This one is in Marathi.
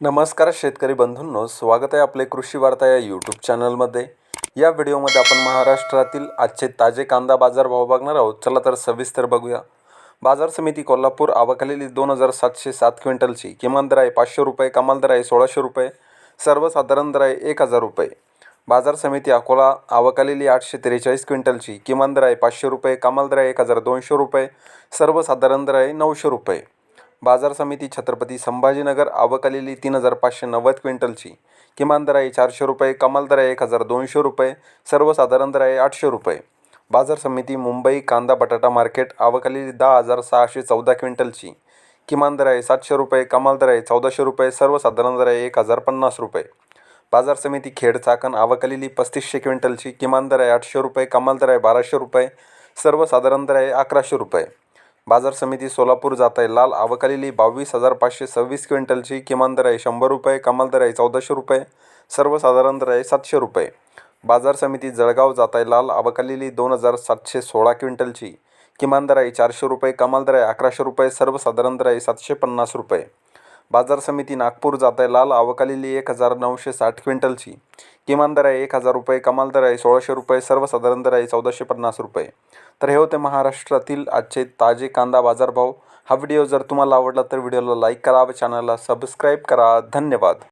नमस्कार शेतकरी बंधूंनो स्वागत आहे आपले कृषी वार्ता या यूट्यूब चॅनलमध्ये या व्हिडिओमध्ये आपण महाराष्ट्रातील आजचे ताजे कांदा बाजार भाव बघणार आहोत. चला तर सविस्तर बघूया. बाजार समिती कोल्हापूर आवकलेली दोन हजार सातशे सात क्विंटलची किमान दर आहे पाचशे रुपये कमाल दर आहे सोळाशे रुपये सर्वसाधारण दर आहे एक हजार रुपये. बाजार समिती अकोला आवाखालेली आठशे त्रेचाळीस क्विंटलची किमान दर आहे पाचशे रुपये कमाल दर आहे एक हजार दोनशे रुपये सर्वसाधारण दर आहे नऊशे रुपये. बाजार समिती छत्रपती संभाजीनगर आवक आलेली तीन हजार पाचशे नव्वद क्विंटलची. किमान दर आहे चारशे रुपये कमाल दर आहे एक हजार दोनशे रुपये सर्वसाधारण दर आहे आठशे रुपये. बाजार समिती मुंबई कांदा बटाटा मार्केट आवक आलेली दहा हजार सहाशे चौदा क्विंटलची. किमान दर आहे सातशे रुपये कमाल दर आहे चौदाशे रुपये सर्वसाधारण दर आहे एक हजार पन्नास रुपये. बाजार समिती खेड चाकण आवक आलेली पस्तीसशे क्विंटलची किमान दर आहे आठशे रुपये कमाल दर आहे बाराशे रुपये सर्वसाधारण दर आहे अकराशे रुपये. बाजार समिती सोलापूर जात आहे. लाल आवक बावीस हजार पाचशे सव्वीस क्विंटलची किमान दर आहे. शंभर रुपये कमाल दर आहे. चौदाशे रुपये सर्वसाधारण दर आहे सातशे रुपये. बाजार समिती जळगाव जात आहे. लाल आवक दोन हजार सातशे सोळा क्विंटलची किमान दर आहे चारशे रुपये कमाल दर आहे अकराशे रुपये सर्वसाधारण दर आहे सातशे पन्नास रुपये. बाजार समिती नागपूर जात आहे लाल आवक एक हजार नऊशे साठ क्विंटलची. किमान दर आहे एक हजार रुपये कमाल दर आहे सोळाशे रुपये सर्वसाधारण दर आहे चौदाशे पन्नास रुपये. तर हे होते महाराष्ट्रातील आजचे ताजे कांदा बाजारभाव. हा व्हिडिओ जर तुम्हाला आवडला तर व्हिडिओला लाईक करा व चॅनलला सबस्क्राईब करा. धन्यवाद.